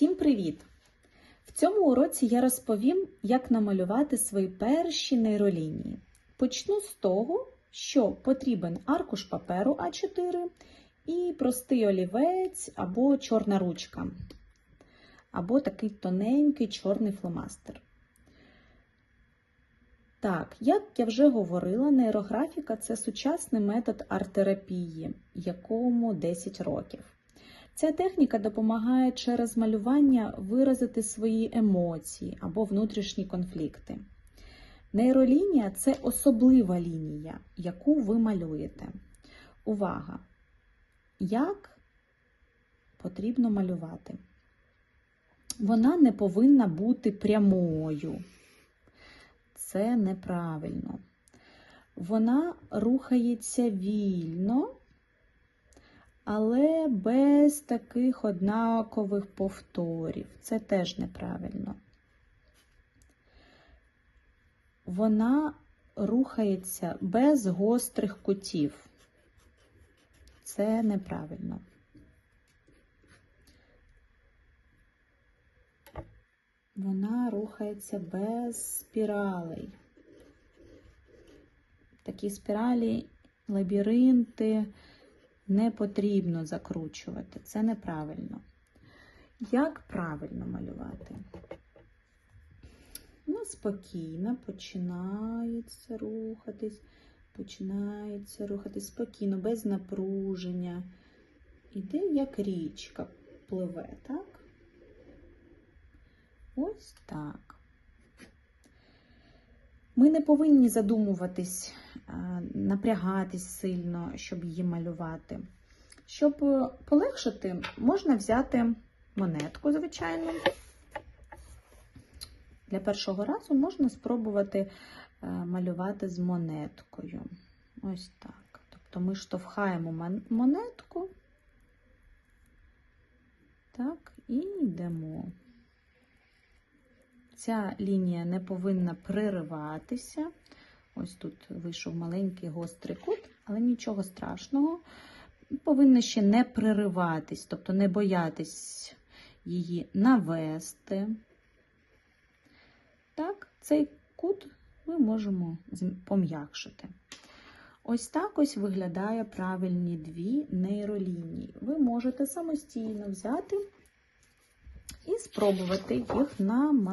Всім привіт! В цьому уроці я розповім, як намалювати свої перші нейролінії. Почну з того, що потрібен аркуш паперу А4 і простий олівець або чорна ручка, або такий тоненький чорний фломастер. Так, як я вже говорила, нейрографіка це сучасний метод арт-терапії, якому 10 років. Ця техніка допомагає через малювання виразити свої емоції або внутрішні конфлікти. Нейролінія це особлива лінія, яку ви малюєте. Увага! Як потрібно малювати? Вона не повинна бути прямою. Це неправильно. Вона рухається вільно але без таких однакових повторів. Це теж неправильно. Вона рухається без гострих кутів. Це неправильно. Вона рухається без спіралей. Такі спіралі, лабіринти не потрібно закручувати. Це неправильно. Як правильно малювати? Ну, спокійно починається рухатись, починається рухатись спокійно, без напруження. Іде як річка пливе, так? Ось так. Ми не повинні задумуватись, напрягатись сильно, щоб її малювати. Щоб полегшити, можна взяти монетку, звичайно. Для першого разу можна спробувати малювати з монеткою. Ось так. Тобто ми штовхаємо монетку, так, і йдемо. Ця лінія не повинна пририватися. Ось тут вийшов маленький гострий кут, але нічого страшного. Повинна ще не пририватись, тобто не боятись її навести. Так, цей кут ми можемо пом'якшити. Ось так ось виглядає правильні дві нейролінії. Ви можете самостійно взяти і спробувати їх на